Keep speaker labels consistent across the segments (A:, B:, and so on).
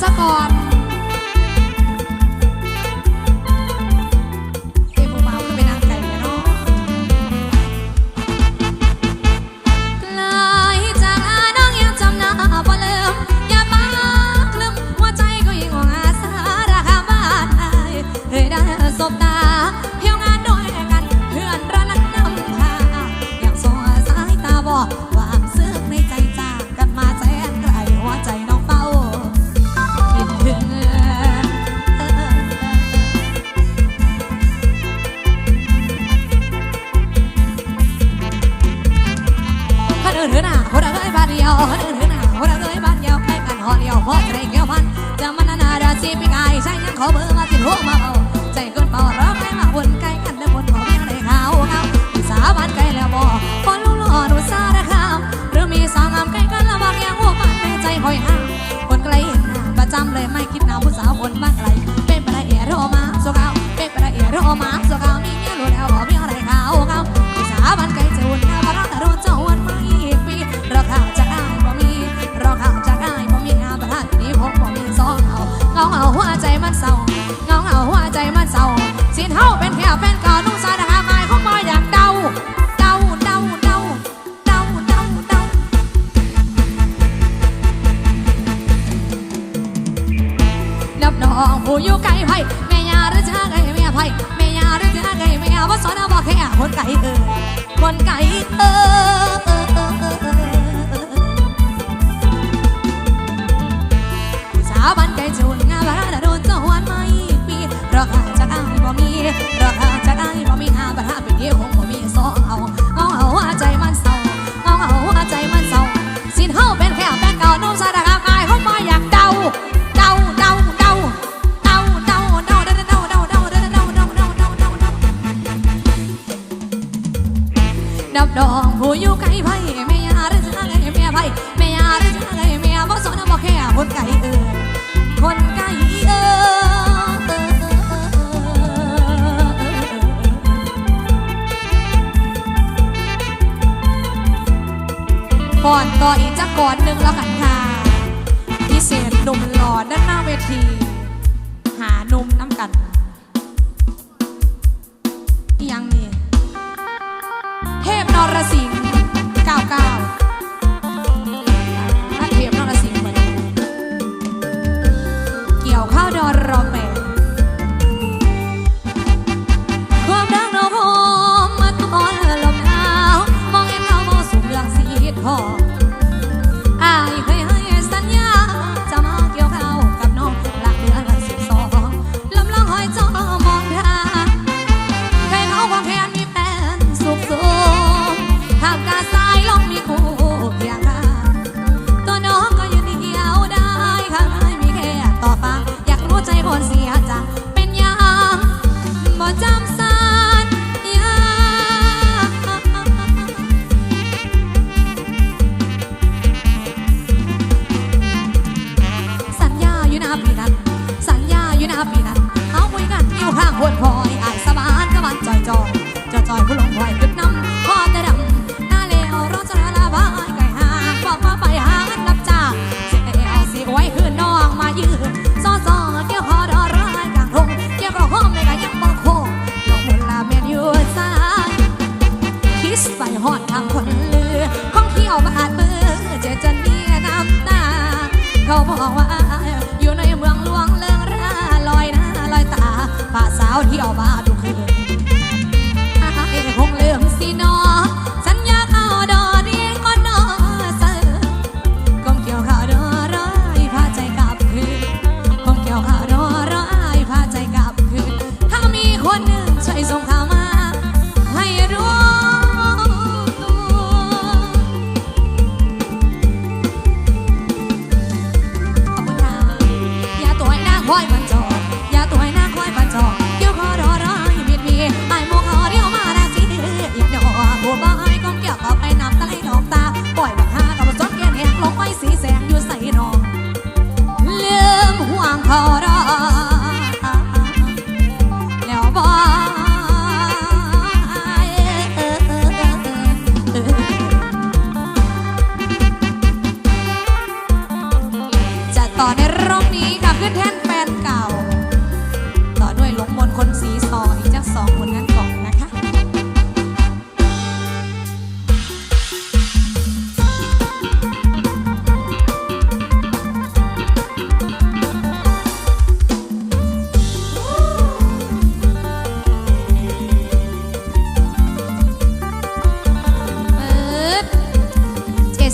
A: ซะก่อน สิไปไกลใช่ยังขอเบอร์มาติดหัวมาเอาใจคนเปอร้องได้มาวนไกลกันแล้วบนของยังได้ขาวเขาสาบานไกลแล้วบ่พอลูกหลอดูซาดะคำหรือมีสาวงามใกล้กันละบางอย่างหัวมันในใจคอยห้ามคนไกลเห็นหน้าประจำเลยไม่คิดหนาวผู้สาวคนบ้านไกล ก่อนต่ออีกจะก่อนหนึ่งแล้วกันค่ะพิเศษหนุ่มหล่อด้านหน้าเวที หานุ่มน้ำกัน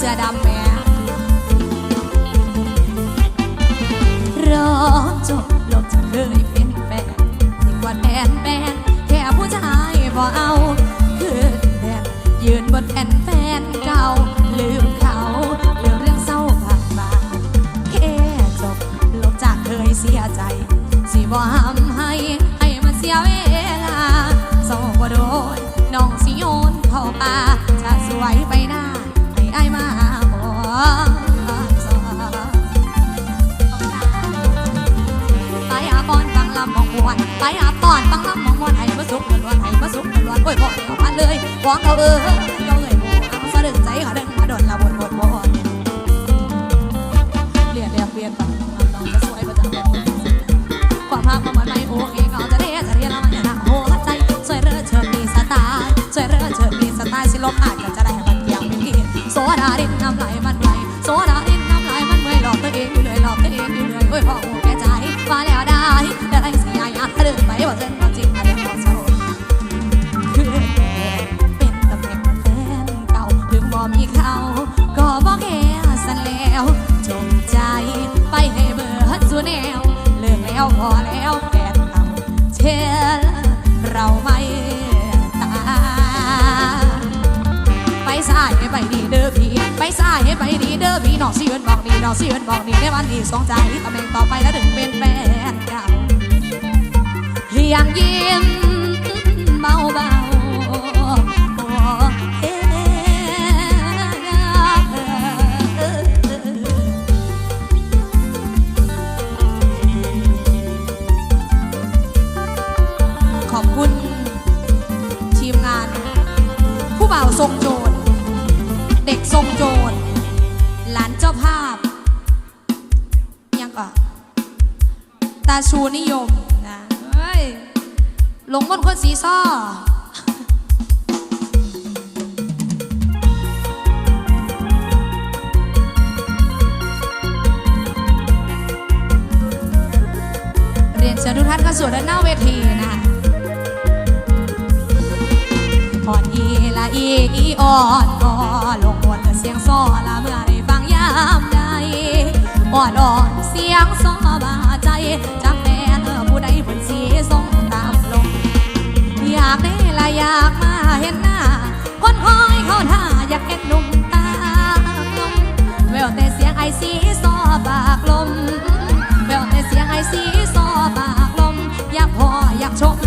A: สื้อดำแม่รอจบลบจะเลยเป็นแฟนดีกว่าแฟนแฟนแค่ผู้ชายพอเอาคืนแฟนยืนบนแผ่นแฟนเก่าลืมเขาลืมเรื่องเศร้าผ่านมาแค่จบลบจากเคยเสียใจ สิบอห้ามให้ให้มัเสียเวลาสองบ่โดนน้องสิโยนเข้าป่าจะสวยไปหน้า ไปอาปอนฟังลำมองมวนไปอาปอนฟังลำมองมวนให้มาสุกมันวนให้มาสุกมันวนโอ้ยบอกเดียวกันเลยฟ้องเขาเออเขาเอ่ยโมเอาสะดึงใจเขา อ พี่ไปสายให้ไปดีเด้อพี่น้องสิเอินบอกดีน้องสิเอินบอกดีในวันนี้สองใจตำแหน่งต่อไปแล้วถึงเป็นแฟนกันเฮียงยิ้มเบาเบา หลงคนสีซ้อเรียนเชิญทุกท่านเข้าสู่ด้านหน้าเวทีนะคะอ่อนอีละอีอีอ่อนอ่อลงบนเสียงซ้อละเมื่อได้ฟังยามใดอ่อนอ่อนเสียงซ้อบาใจ อยากมาเห็นหน้า คนคอยเขาท่าอยากเห็นหนุ่มตาลมแววแต่เสียงไอซีซอปากลมแววแต่เสียงไอซีซอปากลม อยากพออยากชม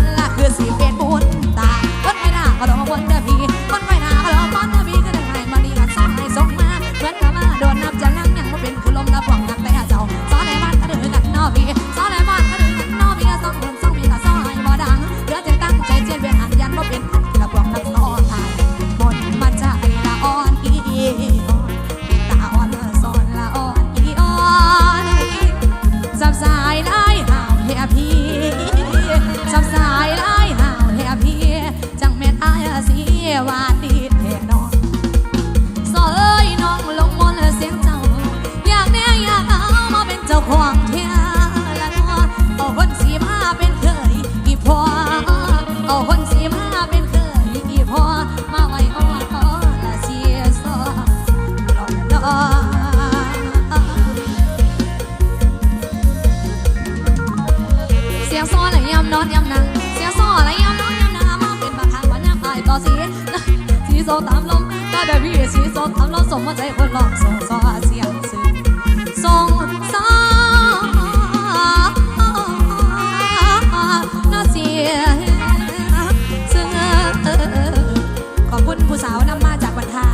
A: ผู้สาวนำมาจากบันทา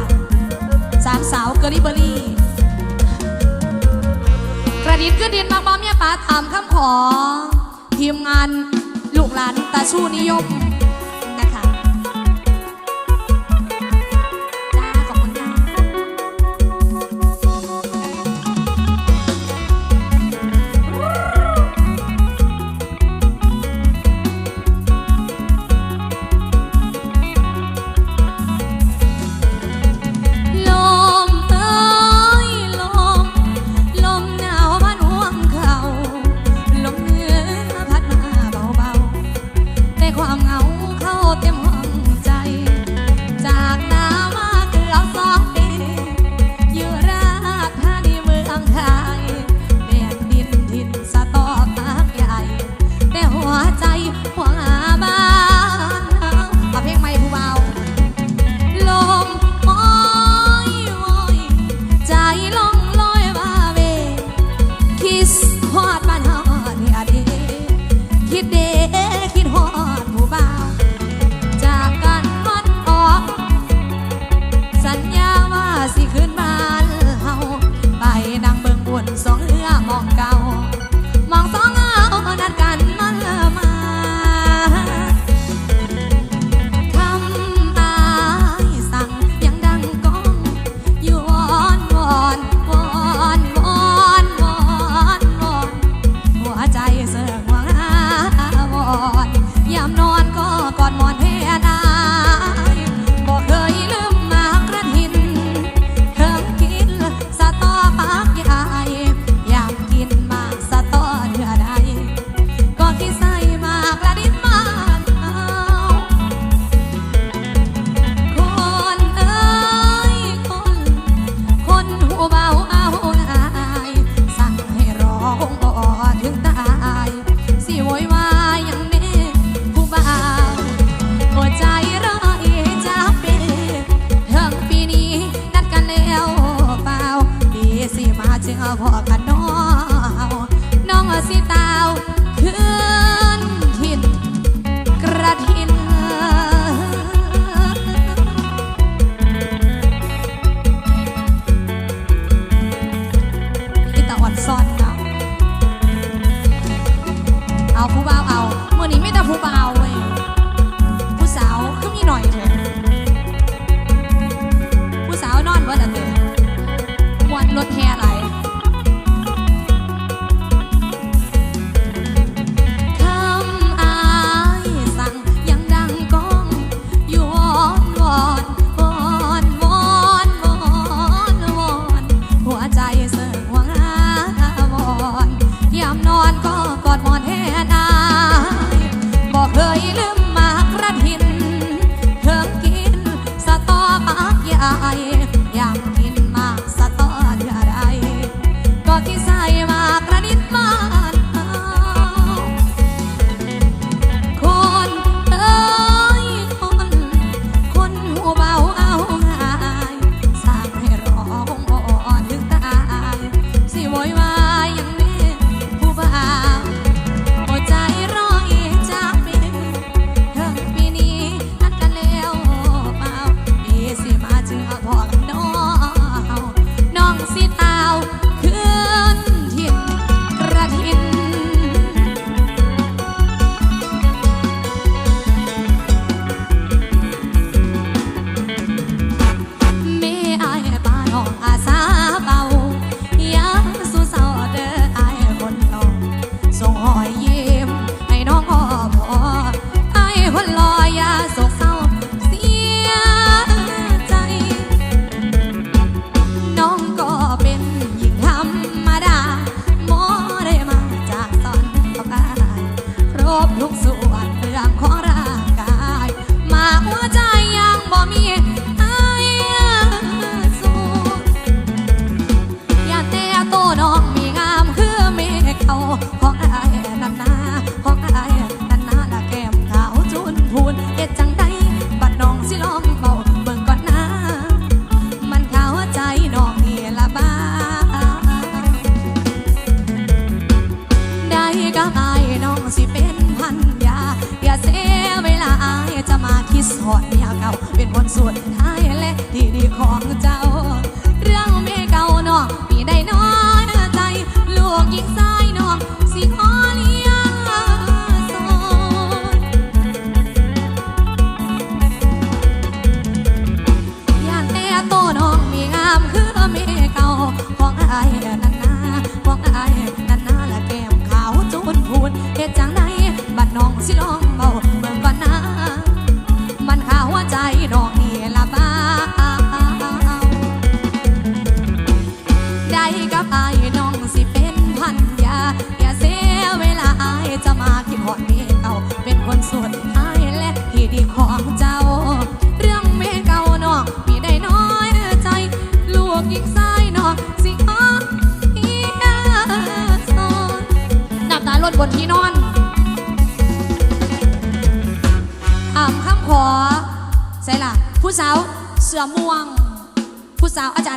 A: สามสาวเกอริเบอรี่ กระดินกระดินมาบ้าเมียป้าถามคำขอ ทีมงานลูกหลานตาชู้นิยม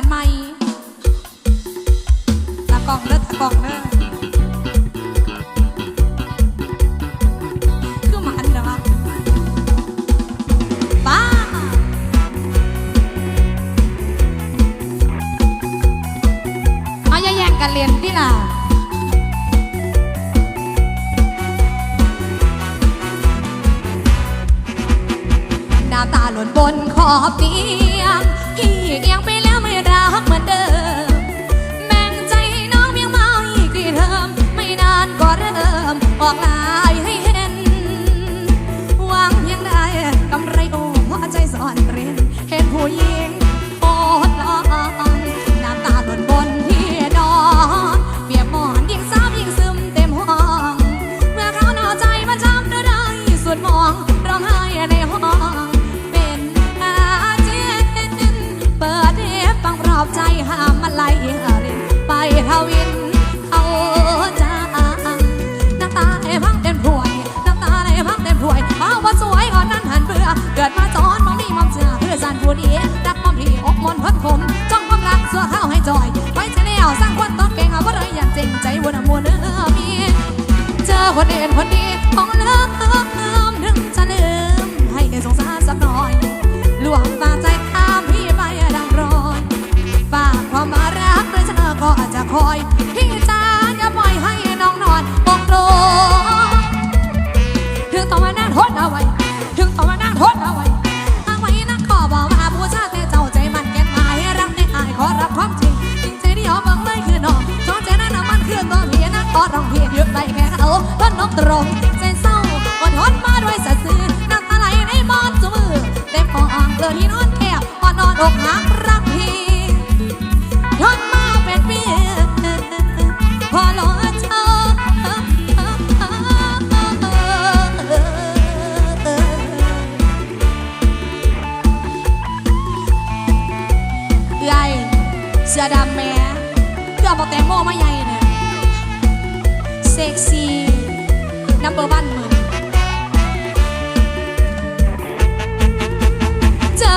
A: ใหม่ตะกล่องเลิศตะกล่องเลิศคือมาที่ละวะป้าเอาแย่งกันเรียนที่ล่ะน้ำตาหล่นบนขอบเตียงที่เอียงไป hoặc là ดียรักมอมที่อกมนพันคมจ้องความรักสัวเท้าให้จอยไว้ชเนลสร้างคนต้องเก่งเอาว่าเรอย่างจริงใจวนอมวนเนื้อมีเจอคนเด่นคนดี พียนักขอร้องเพียหยุดไปแค่เขาต้นนกตรงใจเศร้าอดทนมาด้วยสะซื้อน้ำตาไหลในมอนสมือเต็มห้องเกลือที่นอนแคบพอนอนอกหัก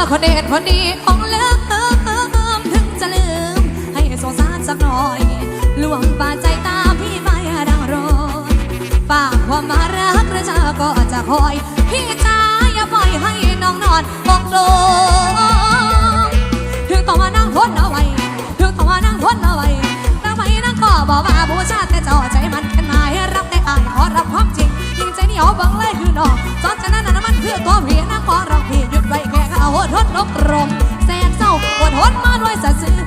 A: คนเด็ดคนดีของเลิมถึงจะลืม ให้สงสารสักหน่อยลวงปาใจตาพี่ไปดังรอยฝากความมารักและเธอก็จะคอย พี่จ้าอย่าปล่อยให้น้องนอนบอกโลงถึงต้องมานั่งทนเอาไว้ถึงต้องมานั่งทนเอาไว้นั่งไว้นั่งก็บอกว่าบูชาแต่จ้าใจมันแค่ไหนรับแต่อายขอรับความจริงยิ่งใจเหนียวบังเลยคือน้องจอนจะนั้นน่ะมันคือตัวพี่นั่งขอร โหดหดนกรมแสนเศร้าปวดหดมาด้วยสะซื้อ